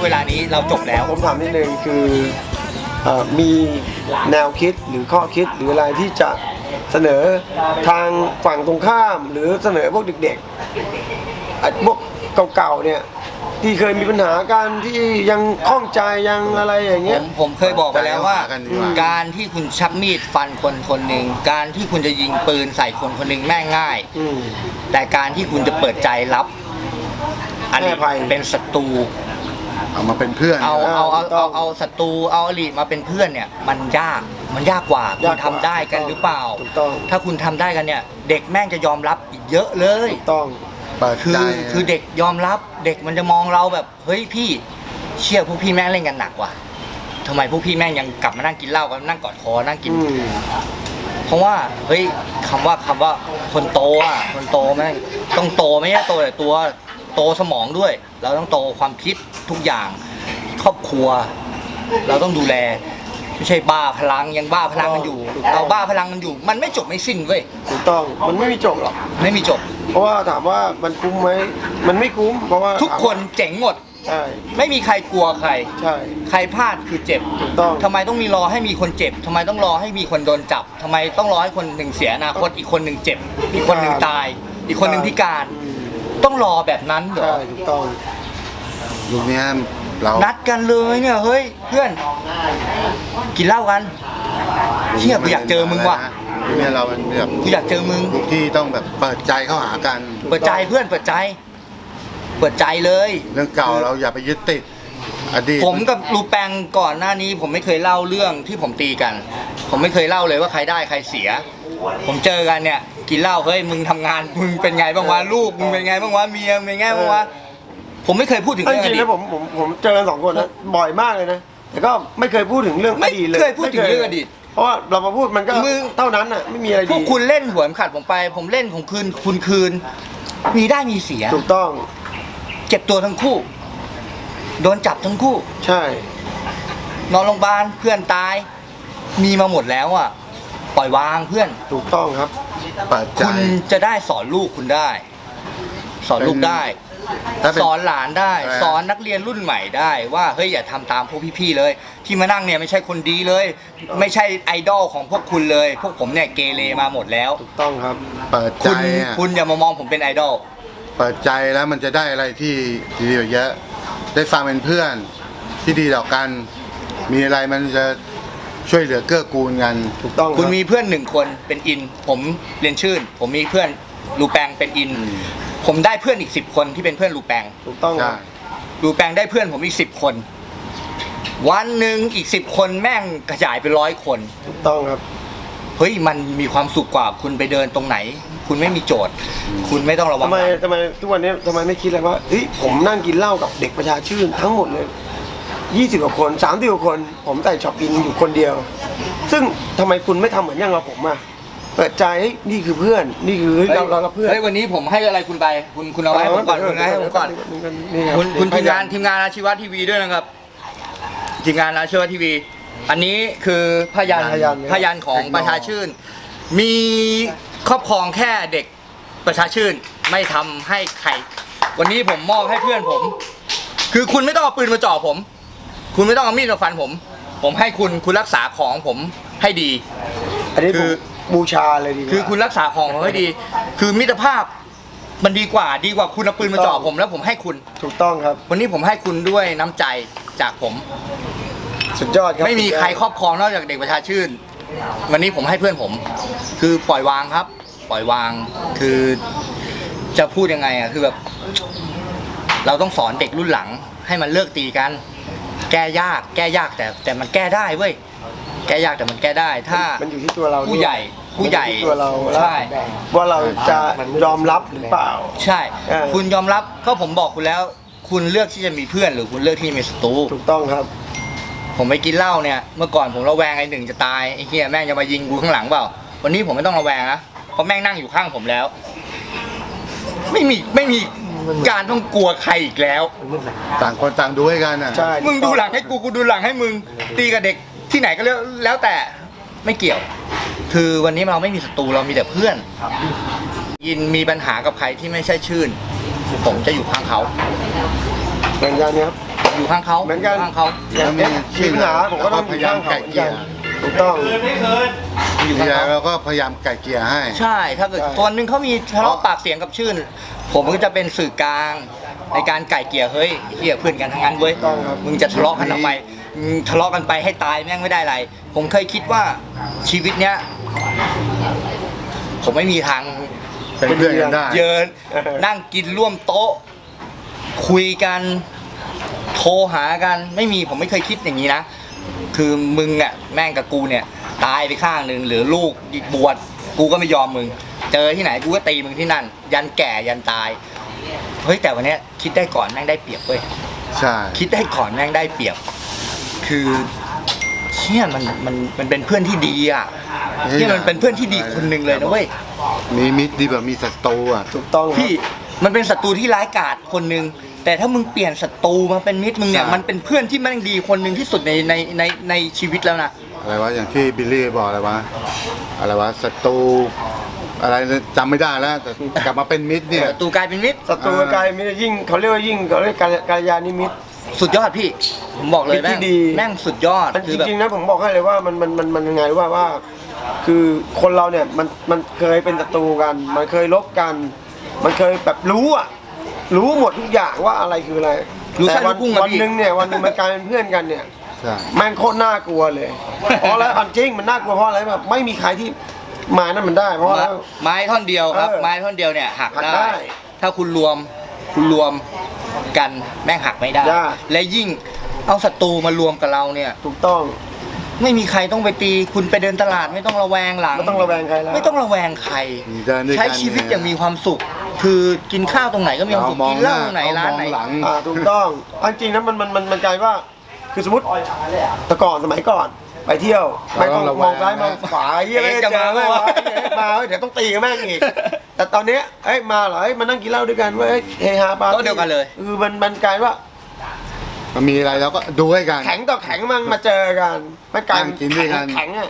ณเวลานี้เราจบแล้ว ผมถามนิดนึงคือเอ่อมีแนวคิดหรือข้อคิดหรืออะไรที่จะเสนอทางฝั่งตรงข้าม หรือเสนอพวกเด็กๆอะพวกเก่าๆเนี่ยที่เคยมีปัญหากันที่ยังข้องใจยังอะไรอย่างผเงี้ย มผมเคยบอกไปแล้วว่าใจเอาหากันดีกว่า การที่คุณชักมีดฟันคนคนหนึ่งการที่คุณจะยิงปืนใส่คนคนหนึ่งแม่งง่าย อืม แต่การที่คุณจะเปิดใจรับอริให้อภัย เป็นศัตรู เอามาเป็นเพื่อน เอาเอาเอาถูกต้เอาองเอาศัตรูเอาอริมาเป็นเพื่อนเนี่ย มันยากมันยากกว่าคุยากณกว่าทำได้กันหรือเปล่า ถูกต้อง ถ้าคุณทำได้กันเนี่ย เด็กแม่งจะยอมรับอีกเยอะเลย ถูกต้อง เปิดคืใจอคือเด็กยอมรับเด็กมันจะมองเราแบบ เฮ้ยพี่เชื่อพวกพี่แม่งเล่นกันหนักว่ะทำไมพวกพี่แม่งยังกลับมานั่งกินเหล้ากันนั่งกอดคอนั่งกิน อืม เพราะว่าเฮ้ยคำว่าคำว่าคนโตอะคนโตแม่งต้องโตไม่ใช่โตแต่ตัว โตสมองด้วย เราต้องโตความคิดทุกอย่าง ครอบครัว เราต้องดูแลไม่ใช่บ้าพลังยังบ้าพลังกันอยู่ เราบ้าพลังกันอยู่ มันไม่จบไม่สิ้นเว้ยถูกต้องมันไม่มีจบหรอกไม่มีจบ เพราะว่าถามว่ามันคุ้มไหมมันไม่คุ้ม เพราะว่าทุกคนเจ๋งหมด ใช่ไม่มีใครกลัวใคร ใช่ ใครพลาดคือเจ็บถูกต้อง ทำไมต้องมีรอให้มีคนเจ็บทำไมต้องรอให้มีคนโดนจับทำไมต้องรอให้คนหนึ่งเสียอนาคตอีกคนหนึ่งเจ็บ อีกคนหนึ่งตาย อีกคนหนึ่งพิการอืม ต้องรอแบบนั้นเหรใช่อถูกต้องยุคเนี้ยเรานัดกันเลยเนี่ยเฮ้ยเพื่อน กินเหล้ากันเชี่ยกูอยากเจอมึงว่ะยุคเนี้ยเราเป็นแบบกูอยากเจอมึงยุคที่ต้องแบบเปิดใจเข้าหากันเปิดใจเพื่อนเปิดใจ เปิดใจเลย เรื่องเก่าเราอย่าไปยึดติดอดีตผมกับลูแปงก่อนหน้านี้ผมไม่เคยเล่าเรื่องที่ผมตีกัน ผมไม่เคยเล่าเลยว่าใครได้ใครเสีย ผมเจอกันเนี่ย กินเหล้าเฮ้ยมึงทำงานมึงเป็นไงบ้างวะลูกมึงเป็นไงบ้างวะเมียมึงเป็นไงบ้างวะผมไม่เคยพูดถึงจเรื่องอริงๆดีแล้วตผมผมผมเจอกันสองคนนะบ่อยมากเลยนะแต่ก็ไม่เคยพูดถึงเรื่องอไม่ดีตเลยเคยพูดถึงเรื่องอดีตเพราะว่าเรามาพูดมันก็มึง เท่านั้นอะไม่มีอะไรพวดีกคุณเล่นหวยขัดผมไป ผมเล่นของคืนคุณคืน มีได้มีเสีย ถูกต้องเจ็บตัวทั้งคู่ โดนจับทั้งคู่ ใช่ นอนโรงพยาบาลเพื่อนตาย มีมาหมดแล้วอะ ปล่อยวางเพื่อน ถูกต้องครับเปิดใจ คุณจะได้สอนลูกคุณได้ สอนลูกได้ ถ้าเป็นสอนหลานได้เออสอนนักเรียนรุ่นใหม่ได้ว่าเฮ้ยอย่าทำตามพวกพี่ๆเลย ที่มานั่งเนี่ยไม่ใช่คนดีเลย ไม่ใช่ไอดอลของพวกคุณเลย พวกผมเนี่ยเกเรมาหมดแล้ว ถูกต้องครับ เปิดใจคุณอะคุณอย่ามามองผมเป็นไอดอล เปิดใจแล้วมันจะได้อะไรที่ดีกว่าเยอะ ได้ฟังเป็นเพื่อนที่ดีต่อกัน มีอะไรมันจะ ช่วยเหลือเกื้อกูลกันถูกต้องคุณรับมีเพื่อนหนึ่งคนเป็นอิน ผมเรียนชื่น ผมมีเพื่อนลูแปงเป็นอิน ผมได้เพื่อนอีกสิบคนที่เป็นเพื่อนลูแปง ถูกต้องคใช่รับลูแปงได้เพื่อนผมอีกสิบคน วันหนึ่งอีกสิบคนแม่งกระจายไปร้อยคน ถูกต้องครับ เฮ้ยมันมีความสุขกว่าคุณไปเดินตรงไหน คุณไม่มีโจทย์ คุณไม่ต้องระวัทำงไมทำไมทุกวันนี้ทำไมไม่คิดเลยว่าเฮ้ยผมนั่งกินเหล้ากับเด็กประชาชื่นทั้งหมดเลย ยี่สิบกว่าคนสามสิบกว่าคน ผมใส่ช็อปอินอยู่คนเดียว ซึ่งทำไมคุณไม่ทำเหมือนอย่างเราผมอะเปิดใจเฮ้ยนี่คือเพื่อน นี่คือเฮ้ยเราเราเราเพื่อน เฮ้ยวันนี้ผมให้อะไรคุณไป คุณคุณเอาไว้ให้ผมก่อนคุณเอาให้ผมก่อนนี่รับคุณคุณทีมงานเดี๋ยวทีมงานอาชีวะทีวีด้วยนะครับทีมงานอาชีวะทีวี อันนี้คือพยานพยานพยานของประชาชื่น มีครอบครองแค่เด็กประชาชื่นไม่ทำให้ใคร วันนี้ผมมอบให้เพื่อนผม คือคุณไม่ต้องเอาปืนมาจ่อผม คุณไม่ต้องเอามีดมาฟันผม ผมให้คุณคุณรักษาของผมให้ดี อันนี้คือผมบูชาเลยดีกว่า คือคุณรักษาของผมให้ดี คือมิตรภาพมันดีกว่าดีกว่าคุณเอาปืนมาจ่อผมแล้วผมให้คุณ ถูกต้องครับ วันนี้ผมให้คุณด้วยน้ำใจจากผม สุดยอดครับไม่มีใครครอบครองนอกจากเด็กประชาชื่น วันนี้ผมให้เพื่อนผม คือปล่อยวางครับ ปล่อยวางคือจะพูดยังไงอะคือแบบ เราต้องสอนเด็กรุ่นหลัง ให้มันเลิกตีกัน แก้ยากแก้ยากแต่แต่มันแก้ได้เว้ยแก้ยากแต่มันแก้ได้ ถ้ามันอยู่ที่ตัวเราผู้ใหญ่ผู้ใหญ่มันอยู่ที่ตัวเราแล้วใช่ว่าเราจะยอมรับหรือเปล่า ใช่ เออ คุณยอมรับก็ผมบอกคุณแล้ว คุณเลือกที่จะมีเพื่อน หรือคุณเลือกที่จะมีศัตรูถูกต้องครับ ผมไปกินเหล้าเนี่ยเมื่อก่อนผมระแวงไอ้หนึ่งจะตายไอ้เฮียแม่งจะมายิงกูข้างหลังเปล่า วันนี้ผมไม่ต้องระแวงนะเพราะแม่งนั่งอยู่ข้างผมแล้ว ไม่มีไม่มี การต้องกลัวใครอีกแล้ว ต่างคนต่างดูให้กันอะ ใช่มึงดูหลังให้กูกูดูหลังให้มึงตีกับเด็กที่ไหนก็แล้วแล้วแต่ไม่เกี่ยว คือวันนี้เราไม่มีศัตรูเรามีแต่เพื่อนยินมีปัญหากับใครที่ไม่ใช่ชื่น ผมจะอยู่ข้างเขาเหมือนกันครับมอยู่ข้างเขาเหมือนกันยู่ข้างเขาอย่างเอฟมีปัญหาผมก็ต้องอยู่ข้างเขาเหมือนกันถูกต้อง อยู่ทีข้างแรกเขา เราก็พยายามไก่เกลี่ยให้ ใช่ถ้าเกิดใช่ตอนหนึงเขามีทะเลาะปากเสียงกับชื่น ผมก็จะเป็นสื่อกลางในการไก่เกลี่ยเฮ้ยเฮียเพื่อนกันทั้งนั้นเว้ยต้องครับ มึงจะทะเลาะกันทำไมมึงทะเลาะกันไปให้ตายแม่งไม่ได้อะไร ผมเคยคิดว่าชีวิตเนี้ย ผมไม่มีทางเป็นเพื่อนกันได้ เยินนั่งกินร่วมโต๊ะ คุยกันโทรหากันไม่มีผมไม่เคยคิดอย่างนี้นะ คือมึงอะแม่งกับกูเนี่ย ตายไปข้างหนึ่งหรือลูกบวชกูก็ไม่ยอมมึง เจอที่ไหนกูก็ตีมึงที่นั่น ยันแก่ยันตายเฮ้ยแต่วันเนี้ยคิดได้ก่อนแม่งได้เปรียบเว้ยใช่คิดได้ก่อนแม่งได้เปรียบ คือเชี่ยมันมันมันเป็นเพื่อนที่ดีอะเชี่ยมันเป็นเพื่อนที่ดีคนหนึ่งเลยนะเว้ยมีมิตรดีกว่ามีศัตรูอะถูกต้องครับพี่มันเป็นศัตรูที่ร้ายกาจคนหนึ่ง แต่ถ้ามึงเปลี่ยนศัตรูมาเป็นมิตรมึงเนี่ยใช่ มันเป็นเพื่อนที่แม่งดีคนหนึ่งที่สุดในในในในชีวิตแล้วนะอะไรวะอย่างที่บิลลี่บอกอะไรวะอะไรวะศัตรูอะไรจำไม่ได้แล้วแต่กลับมาเป็นมิตรเนี่ย ศัตรูกลายเป็นมิตรศัตรูกายมิตรยิ่งเขาเรียกว่ายิ่งเขาเรียกการการยานิมิตร สุดยอดพี่ผมบอกเลยมิตรที่แม่งดี แม่งสุดยอดมันคืจอแบบ ริงๆนะผมบอกให้เลยว่ามันมันมันมันยังไงรู้ป่าว่า คือคนเราเนี่ยมันมันเคยเป็นศัตรูกัน มันเคยลบกัน มันเคยแบบรู้อะ รู้หมดทุกอย่างว่าอะไรคืออะไรรู้แต่ไส้วัรู้พุงอะวันพี่ หนึงเนี่ยวันหนึงมันกลายเป็นเพื่อนกันเนี่ย ใช่ แม่งโคตรน่ากลัวเลย เพราะอะไรอันจริงมันน่ากลัวเพราะอะไรแบบไม่มีใครที่มานั่นมันได้ เพราะอะไรไม้ท่อนเดียวครับ เออไม้ท่อนเดียวเนี่ยหักหักได้ ได้ถ้าคุณรวมคุณรวมกันแม่งหักไม่ได้ ได้ และยิ่งเอาศัตรูมารวมกับเราเนี่ย ถูกต้องไม่มีใครต้องไปตีคุณไปเดินตลาดไม่ต้องระแวงหลัง ไม่ต้องระแวงใครแล้ว ไม่ต้องระแวงใครเดินด้วยกัน ใช้ชีวิตอย่างมีความสุข คือกินข้าวตรงไหนก็มีความสุขมองกินหเหล้าน้าตรงไหนเขาร้ามนองไหนหลังอ่าถูกต้องอันจริงนะมันมันมันมันกลายว่า คือสมมติแต่ก่อนสมัยก่อนไปเที่ยวไม่ต้องเราต้องระแวงมองซ้ายมองขวาเฮียเอ๊ะไม่จะเจอมาแม่งปะวะวะเอ๊ะมาเว้ยเดี๋ยวต้องตีกับแม่งอีกแต่ตอนเนี้ยเอ้ยมาเหรอเอ้ยมานั่งกินเหล้าด้วยกันเว้ยเอ้ยเฮฮาปาร์ตี้โต๊ะเดียวกันเลย คือมันมันกลายว่า มันมีอะไรเราก็ดูให้กัน แข็งต่อแข็งมันมาเจอกันมันกลายนั่งกินด้วยกัน แข็งอะ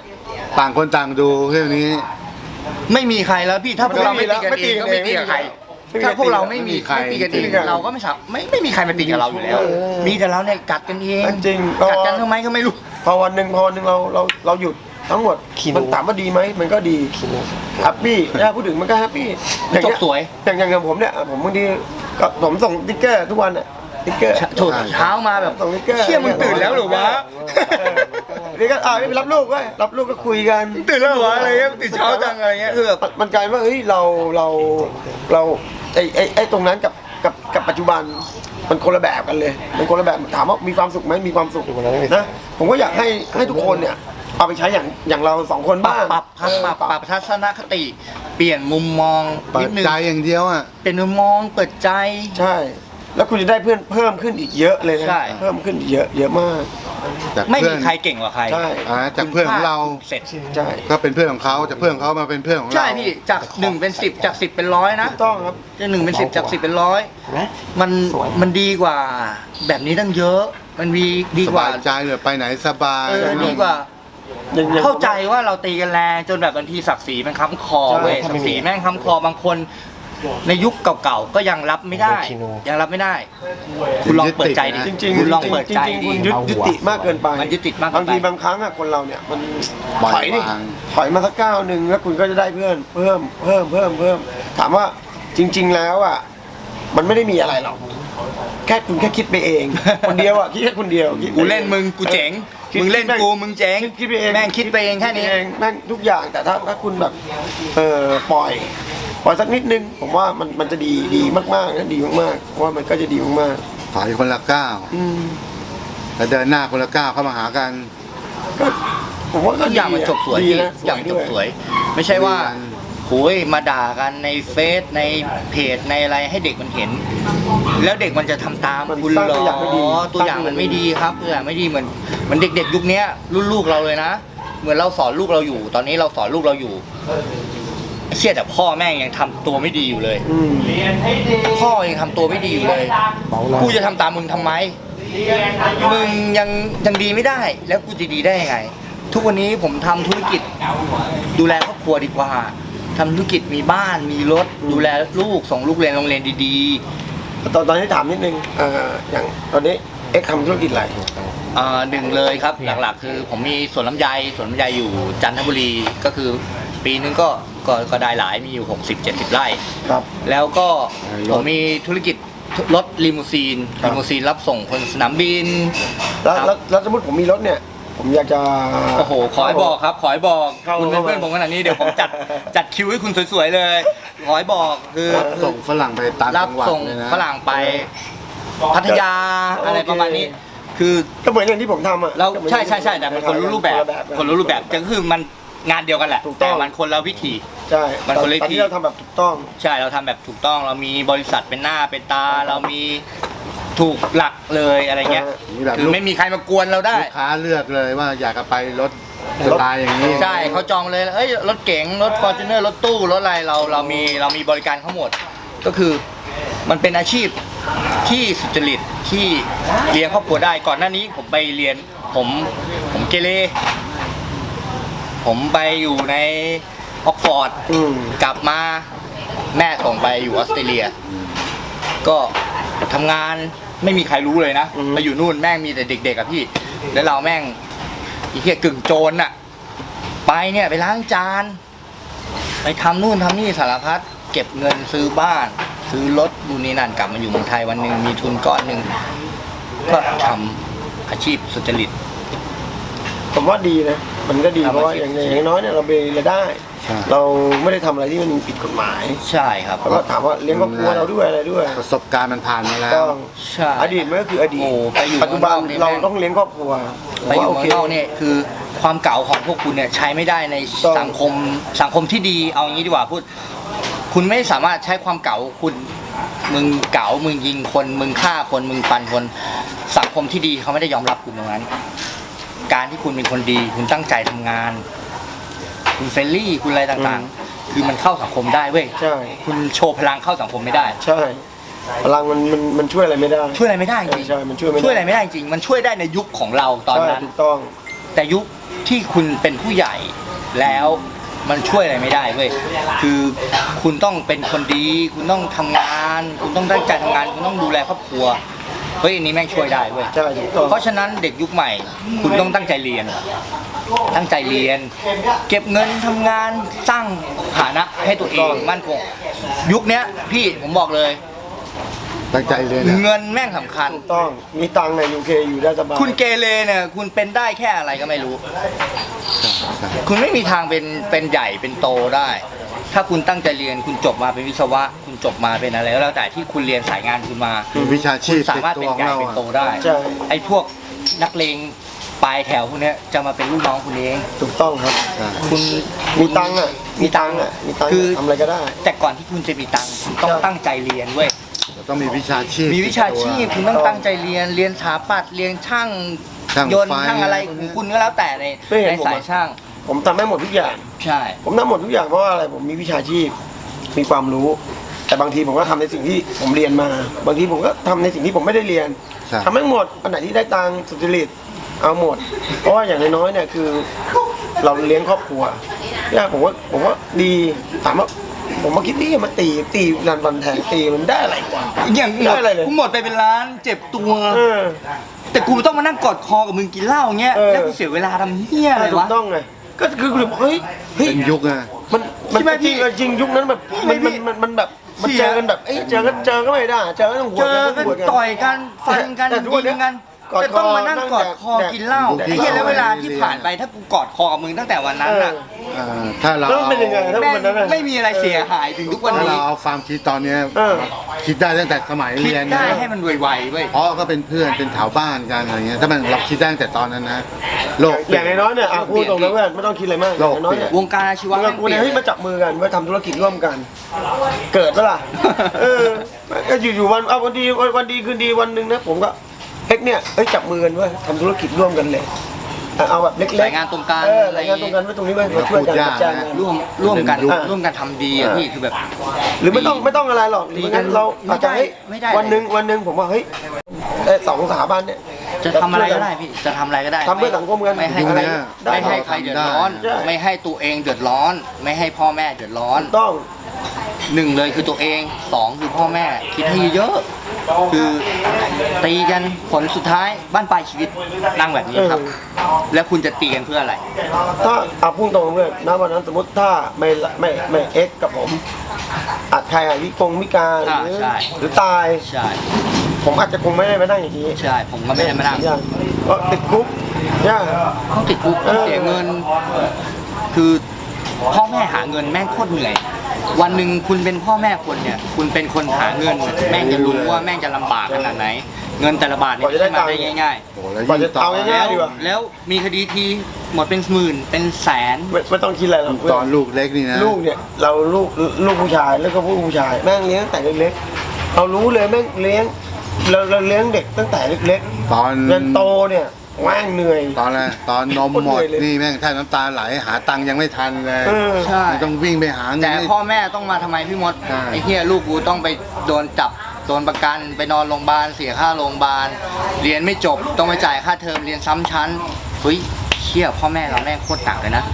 ต่างคนต่างดูเรื่องนี้ ไม่มีใครแล้วพี่ถ้าพวกเราไม่ตีกันไม่ตีเองกันก็ไม่ตีกับใครไม่มีถ้าพวกเราไม่มีไม่มีใครไม่ตีกันเองไม่ตีกันเราก็ไม่สามไม่ไม่มีใครมาตีกับเราอยู่แล้วเออมีแต่เราเนี่ยกัดกันเองจริงกัดกันทำไมก็ไม่รู้พอวันหนึ่งพอวันหนึ่งเราเราเราหยุดทั้งหมดมันถามว่าดีไหมมันก็ดีแฮปปี้ถ้าพูดถึงมันก็แฮปปี้อย่างเงี้จบสวยอย่างอย่างอย่างผมเนี่ยผมบางทีก็ผมส่งติ๊กเกอร์ทุกวันอะติ๊กเกอร์โถเช้ามาแบบส่งติ๊กเกอร์เชี่ยมึงตื่นแล้วเหรือวะเออ นี่ก็อ่าไปรับลูกเว้ยรับลูกก็คุยกันตื่นแล้วเหรอวะอะไรเงี้ยตื่นเช้าจังอะไรเงี้ยคือแบบมันมันกลายว่าเฮ้ยเราเราเราไอ้ไอ้ไอ้ตรงนั้นกับกับกับปัจจุบันมันคนละแบบกันเลย มันคนละแบบถามว่ามีความสุขไหมมีความสุขนะผมก็อยากให้ให้ทุกคนเนี่ยเอาไปใช้อย่างอย่างเราสองคนปรับบ้างปรับครับเออปรับปรับทัศนคติ เปลี่ยนมุมมองเปินิดดนึงใจอย่างเดียวอะ เปลี่ยนมุมมองเปิดใจ ใช่ แล้วคุณจะได้เพื่อนเพิ่มขึ้นอีกเยอะเลยนะใช่ เพิ่มขึ้นอีกเยอะเยอะมาก จากไม่เพื่มีอนใครเก่งกว่าใครใช่อ่าจากเพื่อนของเราเสร็จ ใช่ก็เป็นเพื่อนของเขาจากเพื่อนของเขามาเป็นเพื่อนของเราใช่พี่จากหนึ่งเป็นสิบจากสิบเป็นร้อยนะถูกต้องครับจากหนึ่งเป็นสิบจากสิบเป็นร้อยมันมันดีกว่าแบบนี้ตั้งเยอะ มันมีดีสกว่าบายใจเลยไปไหนสบาย เออดีกว่าอย่างอย่างเข้าใจว่าเราตีกันแรงจนแบบบางทีศักดิ์ศรีมันค้ำคอใช่เว้ยศักดิ์ศรีแม่งค้ำคอบางคน ในยุคเก่าๆก็ยังรับไม่ได้ ยังรับไม่ได้ คุณลองเปิดใจดิจริงๆคุณลองจริงเปิดๆใจจริงๆดิคุณยึดยุติมากเกินไปมันยึดติดมากเกินไป บางทีบางครั้งอะคนเราเนี่ยมันปล่อยถอยดิวางถอยมาสักก้าวหนึ่งแล้วคุณก็จะได้เพื่อนเพิ่มเพิ่มเพิ่มเพิ่ม ถามว่าจริง ๆ แล้วอะมันไม่ได้มีอะไรหรอกแค่คุณแค่คิดไปเอง คนเดียวอะคิดแค่คนเดียวคิดไปกูเล่นมึงกูเจ๋งคิดมึงเล่นคิดกูมึงเจ๋งคิดคิดไปเองแม่งคิดไปเองแค่นี้ ดไปเองแม่งทุกอย่างแต่ถ้าถ้าคุณแบบเออปล่อย ปล่อยสักนิดนึง ผมว่ามันมันจะดีดีมากๆนะดีมากๆเพราะว่ามันก็จะดีมากถอยคนละก้าวๆอืมแล้วเดินหน้าคนละก้าวเข้ามาหากัน ก็ผมว่าก็ทุกอย่างมันจบสวยดีพี่นะทุกอย่างจบสวยวยไม่ใช่ว่าคุยกันโอ้ยมาด่ากันในเฟซในเพจในอะไรให้เด็กมันเห็น แล้วเด็กมันจะทำตามมันคุณสร้างเหรตัวอย่างไม่ดีอตัวอย่างมันไม่ดีครับตัวอย่างไม่ดีเหมือนเหมือนเด็ก ๆ ยุคเนี้ยรุ่นลูกเราเลยนะ เหมือนเราสอนลูกเราอยู่ ตอนนี้เราสอนลูกเราอยู่ เชี่ยแต่พ่อแม่งยังทำตัวไม่ดีอยู่เลย อืมพ่อยังทำตัวไม่ดีอยู่เลยกูจะทำตามมึงทำไมมึงยังยังดีไม่ได้ แล้วกูจะดีได้ยังไง ทุกวันนี้ผมทำธุรกิจ ดูแลครอบครัวดีกว่าทำธุรกิจมีบ้านมีรถ ดูแลลูกส่งลูกเรียนโรงเรียนดีตอนตอนนี้ถามนิดนึงเอ่ออย่างตอนนี้เอ็กซ์ทำธุรกิจอะไรอ่าหนึ่งเลยครับ หลักๆ คือผมมีสวนลำไยสวนลำไยอยู่จันทบุรีก็คือ ปีนึงก็ก็ก็ได้หลายมีอยู่ 60-70 ไร่ ครับ แล้วก็เออรถผมมีธุรกิจรถลิมูซีนครับ ลิมูซีนรับส่งคนสนามบิน แล้วครับ แล้วแล้วสมมติผมมีรถเนี่ย ผมอยากจะ โอ้โห ขอให้บอกครับ ขอให้บอก เข้าคุณเป็นเข้ามา เพื่อนผมขนาดนี้เดี๋ยวผมจัด จัดคิวให้คุณสวยๆเลย ขอให้บอกคือ รับส่งฝรั่งไปตามรับจังหวัดส่งเลยนะ ฝรั่งไป พัทยาอะไรประมาณนี้ คือก็เหมือนอย่างที่ผมทำอะเราก็เหมือนใช่ใช่ใช่แต่มันคนละรูปแบบะคนละรูปแบบก็คือมัน งานเดียวกันแหละถูกต้อง แต่มันคนละวิธี ใช่มันคนละแต่ที่ที่เราทำแบบถูกต้อง ใช่เราทำแบบถูกต้องเรามีบริษัทเป็นหน้าเป็นตา เรามีถูกหลักเลยอะไรเงี้ยมีแบบคือไม่มีใครมากวนเราได้ ลูกค้าเลือกเลยว่าอยากจะไปรถสไตล์อย่างนี้ใช่เขาจองเลยเอ้ยรถเก๋งรถฟอร์จูเนอร์รถตู้รถอะไรเราเรามีเรามีบริการทั้งหมด ก็คือมันเป็นอาชีพที่สุจริตที่เลี้ยงครอบครัวได้ก่อนหน้านี้ผมไปเรียนผมผมเกเร ผมไปอยู่ในออกฟอร์ดอืม กลับมาแม่ส่งไปอยู่ออสเตรเลีย ก็ทำงานไม่มีใครรู้เลยนะอือฮึ ไปอยู่นู่นแม่งมีแต่เด็กๆอะพี่ แล้วเราแม่งไอีเหี้ยกึ่งโจรอะไปเนี่ยไปล้างจาน ไปทำนู่นทำนี่สารพัดเก็บเงินซื้อบ้าน ซื้อรถดูนนี่นั่นกลับมาอยู่เมืองไทยวันหนึ่งมีทุนก้อนหนึ่งก็ทำอาชีพสุจริต ผมว่าดีนะ มันก็ดีทำอาชีพเพราะว่าอย่างอย่างน้อยเนี่ยเราเบรายได้ ใช่ เราไม่ได้ทำอะไรที่มันผิดกฎหมายใช่ครับแล้วก็ถามว่าเลี้ยงครอบครัวเราด้วยอะไรด้วยประสบการณ์มันผ่านมาแล้วต้องใช่ อดีตมันก็คืออดีตโอ้ไปอยู่ปัจจุบันเมืองนอกนี่เราแม่งต้องเลี้ยงครอบครัวไปอยู่ผมว่าเมืองนอกเนี่ยคือความเก่าของพวกคุณเนี่ยใช้ไม่ได้ในต้อง สังคมสังคมที่ดีเอางี้ดีกว่าพูด คุณไม่สามารถใช้ความเก่าคุณมึงเก่ามึงยิงคนมึงฆ่าคนมึงฟันคน สังคมที่ดีเขาไม่ได้ยอมรับคุณตรงนั้น การที่คุณเป็นคนดี คุณตั้งใจทำงาน คุณเฟรนลี่คุณอะไรต่างๆ คือมันเข้าสังคมได้เว้ยใช่ คุณโชว์พลังเข้าสังคมไม่ได้ ใช่ พลังมันมันมันช่วยอะไรไม่ได้ ช่วยอะไรไม่ได้จริงใช่มันช่วยไม่ได้ ช่วยอะไรไม่ได้จริงมันช่วยได้ในยุคของเราตอนใช่นั้น ถูกต้อง แต่ยุคที่คุณเป็นผู้ใหญ่แล้วมันช่วยอะไรไม่ได้เว้ยคือคุณต้องเป็นคนดี คุณต้องทำงาน คุณต้องตั้งใจทำงาน คุณต้องดูแลครอบครัว เฮ้ยอันนี้แม่งช่วยได้เว้ย ใช่ถูกต้องเพราะฉะนั้นเด็กยุคใหม่ คุณต้องตั้งใจเรียน ตั้งใจเรียน เก็บเงินทำงานสร้างฐานะให้ตัวเองมั่นคง ยุคเนี้ยพี่ผมบอกเลย ตั้งใจเรียนนะเงินแม่งสำคัญ ถูกต้องมีตังค์ในยูเคอยู่ได้สบายคุณเกเรเนี่ยคุณเป็นได้แค่อะไรก็ไม่รู้ ใช่คุณไม่มีทางเป็นเป็นใหญ่เป็นโตได้ ถ้าคุณตั้งใจเรียนคุณจบมาเป็นวิศวะ คุณจบมาเป็นอะไรก็แล้วแต่ที่คุณเรียนสายงานคุณมามีวิชาคุชีณพสาติดมารถตัเป็วนของใหญ่เราเป็นอะโตได้ใช่ ไอ้พวกนักเลงปลายแถวพวกเนี้ยจะมาเป็นลูกน้องคุณเอง ถูกต้องครับใช่คุณมีตังค์อะ มีตังค์อะ มีตังค์คือทำอะไรก็ได้ แต่ก่อนที่คุณจะมีตังค์คุณต้องใช่ ตั้งใจเรียนเว้ยต้องมีวิชาชีพ มีวิชาชีพติดตัวคุณต้องตั้งใจเรียนเรียนสถาปัตย์เรียนช่างช่างยนต์ไฟ ช่างอะไรของคุณก็แล้วแต่ในไม่เห็นในผมสายอะ ช่าง ผมทำได้หมดทุกอย่าง ใช่ ผมทำหมดทุกอย่างเพราะว่าอะไรผมมีวิชาชีพมีความรู้ แต่บางทีผมก็ทำในสิ่งที่ผมเรียนมา บางทีผมก็ทำในสิ่งที่ผมไม่ได้เรียนใช่ ทำให้หมดอันไหนที่ได้ตังค์สุจริตเอาหมด เพราะว่าอย่างน้อยๆเนี่ยคือ เราเลี้ยงครอบครัวเนี่ยผมว่าผมว่าดีถามว่าผมมาคิดนี่มาตีตีนันบันแทงตีมันได้อะไรกว่า อย่างหมได้ดอะไรเลย กูหมดไปเป็นล้านเจ็บตัว เออ แต่กูต้องมานั่งกอดคอกับมึงกินเหล้าเงี้ยเออ แล้วกูเสียเวลาทำเหี้ยอะไรถูวะกต้องไง ก็คือคือเฮ้ยเฮ้ยเป็นยุคอะ มันมันใช่ไหมจริงพี่อะจริงยุคนั้นแบบใช่มันไหมมันพี่มันมันแบบมันเสีย เจอกันแบบเอ้ยเจอกันเจอก็ไม่ได้เจอก็ต้องหัวเจอกันกันหัวกันต่อยกันฟันกันแต่ทุกวันเนี้ยิยงกัน กอดจะต้องมานั่งคอกอดคอนั่งกินเหล้าแดกไอ้เหี้ยแล้วเวลาที่เรียนผ่านไปถ้ากูกอดคอกับมึงตั้งแต่วันนั้นเออน่ะเอ่อถ้าเราแล้วมันเป็นยังไงถ้าแม่งวันนั้นอะไม่มีอะไรเสียหายถึงทุกวันถ้าเรานี้เอาความคิดตอนเนี้ยเออ คิดได้ตั้งแต่สมัยคิดเรียนได้นะให้มันไวๆเว้ย เพราะก็เป็นเพื่อนเป็นแถวบ้านกันอะไรเงี้ยถ้ามันเราคิดได้ตั้งแต่ตอนนั้นนะโลกอย่างน้อยๆเนี่ยอะพูดตรงนะเพื่อนไม่ต้องคิดอะไรมากอโลกย่างน้อยๆเนี่ย วงการอาชีวะเมื่อแม่งกูเปเนี่ลี่ยยน เฮ้ยมาจับมือกันมาทำธุรกิจร่วมกัน เกิดปะล่ะ เออก็อยู่ๆวันเอาวันดีวันวันดีคืนดีวันหนึ่งนะผมก็ เอ็กเนี่ยเฮ้ยจับมือกันเว้ยทำธุรกิจร่วมกันเลยอะเอาแบบเล็กๆรายงานตรงกลางเออรายงานตรงกันไว้ตรงนี้ไว้มาช่วยกันจัดการกันร่วมร่วมกันอะร่วมกันทำดีอะพี่คือแบบ หรือไม่ต้องไม่ต้องอะไรหรอกหดีรือกังั้นนเราไม่อาจจะได้เฮ้ยไม่ได้วันหนึ่งวันหนึ่งผมว่าเฮ้ยไอ้สองสถาบันเนี่ยจะทำอะไรก็ได้พี่จะทำอะไรก็ได้ทำเพื่อสังคมกันไม่ให้ยุคใครเนี้ยได้ไม่ให้ใครเดือดร้อนใช่ไม่ให้ตัวเองเดือดร้อน ไม่ให้พ่อแม่เดือดร้อนต้อง หนึ่งเลยคือตัวเองสองคือพ่อแม่คิดให้เยอะคือตีกันผลสุดท้ายบ้านปลายชีวิตนั่งแบบนี้ครับแล้วคุณจะตีกันเพื่ออะไร ถ้าเอาพูดตรงเลยนะวันนั้นสมมติถ้าไม่ไม่ไม่เอ็กกับผมอาจใครอาจวิกงวิการอ่าหรือใช่ หรือตาย ใช่ผมอาจจะคงไม่ได้มานั่งอย่างนี้ใช่ผมก็ไม่ได้มานั่งอย่างก็ติดคุกเนี่ย ต้องติดคุกต้องเสียเงิน คือพ่อแม่หาเงินแม่งโคตรเหนื่อย วันหนึ่งคุณเป็นพ่อแม่คนเนี่ย คุณเป็นคนหาเงิน แม่งจะรู้ว่าแม่งจะลำบากขนาดไหน เงินแต่ละบาทเนี่ยไม่ใช่มาได้ง่ายโอ้โหแล้วกว่ายิ่จะงต่อเอาๆง่ายแล้วๆดีกว่า แล้วมีคดีทีหมดเป็นหมื่นเป็นแสน ไม่ไม่ต้องคิดอะไรหรอกตอนลูกเล็กนี่นะ ลูกเนี่ยเราลูกลูกผู้ชายแล้วก็ผู้ผู้ชายแม่งเลี้ยงตั้งแต่เล็กๆเรารู้เลยแม่งเลี้ยงเราเราเลี้ยงเด็กตั้งแต่เล็กตอน ๆจนโตเนี่ย แม่งเหนื่อย ตอนอะไรตอนนมหมดโคตรเหนื่อยเลยนี่แม่งแทบน้ำตาไหลหาตังค์ยังไม่ทันเลยเออ ใช่ ต้องวิ่งไปหาเงิแต่นให้พ่อแม่ต้องมาทำไมพี่มดใช่ ไอ้เหี้ยลูกกูต้องไปโดนจับโดนประกันไปนอนโรงพยาบาลเสียค่าโรงพยาบาลเรียนไม่จบต้องไปจ่ายค่าเทอมเรียนซ้ำชั้นเฮ้ยเชี่ยพ่อแม่เราแม่งโคตรหนักเลยนะ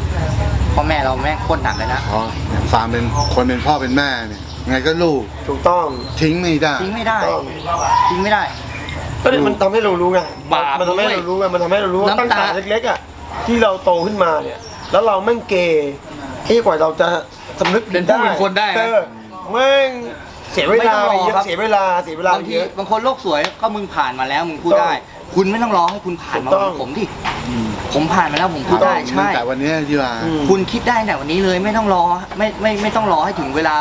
พ่อแม่เราแม่งโคตรหนักเลยนะอ๋อฟาร์มเป็นคนเป็นพ่อเป็นแม่เนี่ยไงก็ลูกถูกต้องทิ้งไม่ได้ ทิ้งไม่ได้ต้อง ทิ้งไม่ได้ ก็เนี่ยมันทำให้เรารู้ไงบาปมันทำให้เรารู้ไงมันทำให้เรารู้ว่าน้ำตา ตั้งแต่เล็กๆอะที่เราโตขึ้นมาเนี่ย แล้วเราแม่งเกย์ไอ้กว่าเราจะสำนึกผิดเป็นผู้เป็นคนได้นะ เออแม่งเสียเวลาไม่ต้องรอเยอะครับเสียเวลาเสียเวลาบางทีเยอะ บางคนโลกสวยก็มึงผ่านมาแล้วมึงพูดได้ คุณไม่ต้องรอให้คุณผ่านมาถูกต้องเหมือนผมดิผมผ่านมาแล้วผมพูดได้ตั้ใช่งแต่วันนี้ดีกว่า อืม คุณคิดได้แต่วันนี้เลยไม่ต้องรอไม่ไม่ไม่ต้องรอให้ถึงเวลา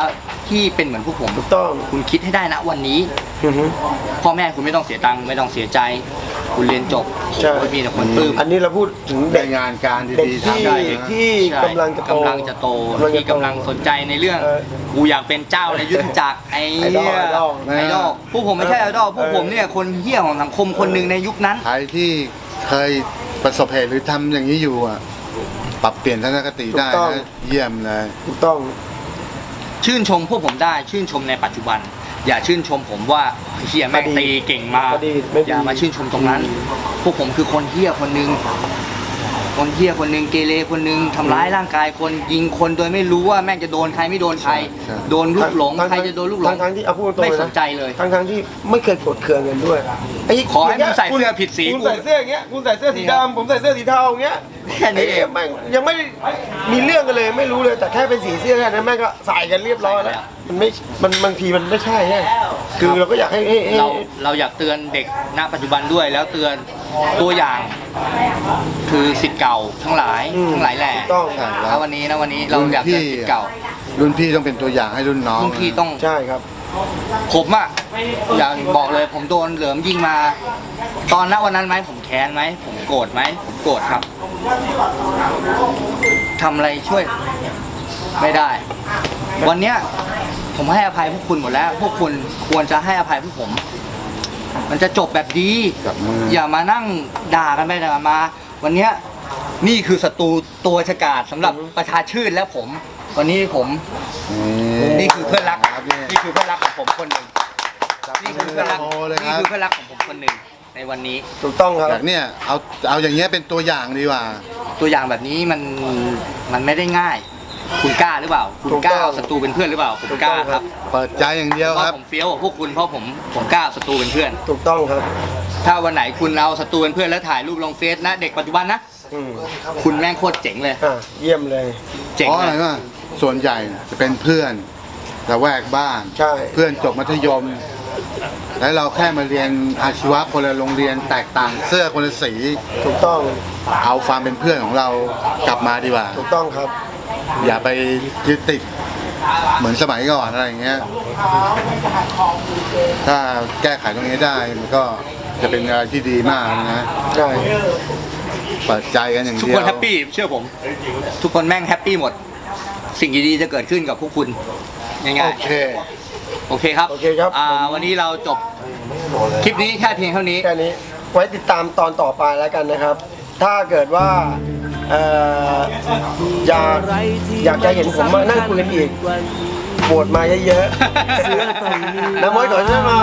ที่เป็นเหมือนพวกผม ถูกต้องคุณคิดให้ได้นะวันนี้ อือฮึพ่อแม่คุณไม่ต้องเสียตังค์ไม่ต้องเสียใจ คุณเรียนจบใช่คุณมีแต่คนปลื้มอันนี้เราพูดถึงได้เด็กงานการเด็กดีๆที่ทำได้นะ ที่ ใช่กำลังจะโตกำลังจะโตกำลังจะโตที่กำลังสนใจในเรื่อง เออกูอยากเป็นเจ้าในยุทธจักรไอ้ไอดอลเหี้ยไอดอลไอดอลพวกผมไม่ใช่ไอดอลพวกผมเนี่ยคนเหี้ยของสังคมคนหนึ่งในยุคนั้น ใครที่เคยประสบเหตุหรือทำอย่างนี้อยู่อะปรับเปลี่ยนทัศนคติได้ถูกต้อง นะเยี่ยมเลย ถูกต้อง ชื่นชมพวกผมได้ชื่นชมในปัจจุบัน อย่าชื่นชมผมว่าเฮียแม่งอดีตตีเก่งมากอดีตไม่ดีอย่ามาชื่นชมตรงนั้น พวกผมคือคนเฮียคนหนึ่ง คนเฮียคนหนึ่งเกเรคนหนึ่งทำร้ายร่างกายคนยิงคนโดยไม่รู้ว่าแม่งจะโดนใครไม่โดนใคร ใช่โดนลูกหลงทั้ใครจะโดนลูกหลงทั้งๆที่เอาพูดตรงๆไม่เลยะสนใจเลย ทั้งทั้งๆที่ไม่เคยกดเคืองกันด้วยไอ้ขอให้มึงใส่เสื้อผิดสีคุณกูใส่เสื้ออย่างเงี้ยคุณใส่เสื้อสีดำผมใส่เสื้อสีเทาอย่างเงี้ยแค่นี้เองไแม่งยังไม่มีเรื่องกันเลยไม่รู้เลยแต่แค่เป็นสีเสื้อแค่นั้นแม่งก็ใส่กันเรียบร้อยแล้วมันไม่มันบางทีมันไม่ใช่ไงคือเราก็อยากให้ให้ให้ เราเราอยากเตือนเด็กณปัจจุบันด้วยแล้วเตือน ตัวอย่างคือสิทธิ์เก่าทั้งหลายทั้งหลายแหล่ถูกต้องใช่แล้ววันนี้นะวันนี้เราอยากเตือนสิทธิ์เก่ารุ่นพี่ต้องเป็นตัวอย่างให้รุ่นน้องรุ่นพี่ต้อง ใช่ครับ ผมอะอยากบอกเลยผมโดนเหลิมยิงมา ตอนนั้นวันนั้นไหมผมแค้นไหมผมโกรธไหมผมโกรธครับทำอะไรช่วย ไม่ได้ วันเนี้ยผมให้อภัยพวกคุณหมดแล้ว พวกคุณควรจะให้อภัยพวกผม มันจะจบแบบดีจับมืออย่ามานั่งด่ากันไปด่ามา วันเนี้ยนี่คือศัตรูตัวฉกาจสำหรับประชาชื่นและผม วันนี้ผมนี่คือเพื่อนรักครับนี่นี่คือเพื่อนรักของผมคนหนึ่งนี่คือเพื่อนรักโอ้เลยคนี่รับคือเพื่อนรักของผมคนหนึ่งในวันนี้ ถูกต้องครับ จากเนี่ยเอาเอาอย่างเงี้ยเป็นตัวอย่างดีกว่า ตัวอย่างแบบนี้มันมันไม่ได้ง่าย คุณกล้าหรือเปล่า คุณถูกกต้ล้าองเอาศัตรูเป็นเพื่อนหรือเปล่าผมกล้าถูกต้องคครัรับ บ เปิดใจอย่างเดียวเพครับราะผมเฟี้ยวกว่าพวกคุณเพราะผมผมกล้าเอาศัตรูเป็นเพื่อน ถูกต้องครับถ้าวันไหนคุณเอาศัตรูเป็นเพื่อนแล้วถ่ายรูปลงเฟซนะ เด็กปัจจุบันนะ อืมคุณแม่งโคตรเจ๋งเลย อะเยี่ยมเลย เจ๋งเพราะอะไรเลยว่าส่วนใหญ่จะเป็นเพื่อนละแวกบ้าน ใช่ เพื่อนจบมัธยม แล้วเราแค่มาเรียนอาชีวะคนละโรงเรียนแตกต่างเสื้อคนละสี ถูกต้องเอาความเป็นเพื่อนของเรากลับมาดีกว่า ถูกต้องครับ อย่าไปยึดติด เหมือนสมัยก่อนอะไรอย่างเงี้ย ถ้าแก้ไขตรงนี้ได้มันก็จะเป็นอะไรที่ดีมากนะใช่เปิดใจกันอย่างทุกเดียควนแฮปปี้เชื่อผม ทุกคนแม่งแฮปปี้หมด สิ่งดีๆจะเกิดขึ้นกับพวกคุณง่ายโอเค ๆโอเคครับโอเคครับ อ่าวันนี้เราจบคลิปนี้แค่เพียงเท่านี้ แค่นี้ไว้ติดตามตอนต่อไปแล้วกันนะครับ ถ้าเกิดว่าเอ่ออยากอยากจะเห็นผมมานั่งคุยกันอีกโหวตมาเยอะๆน้ำมดก่อนจะมา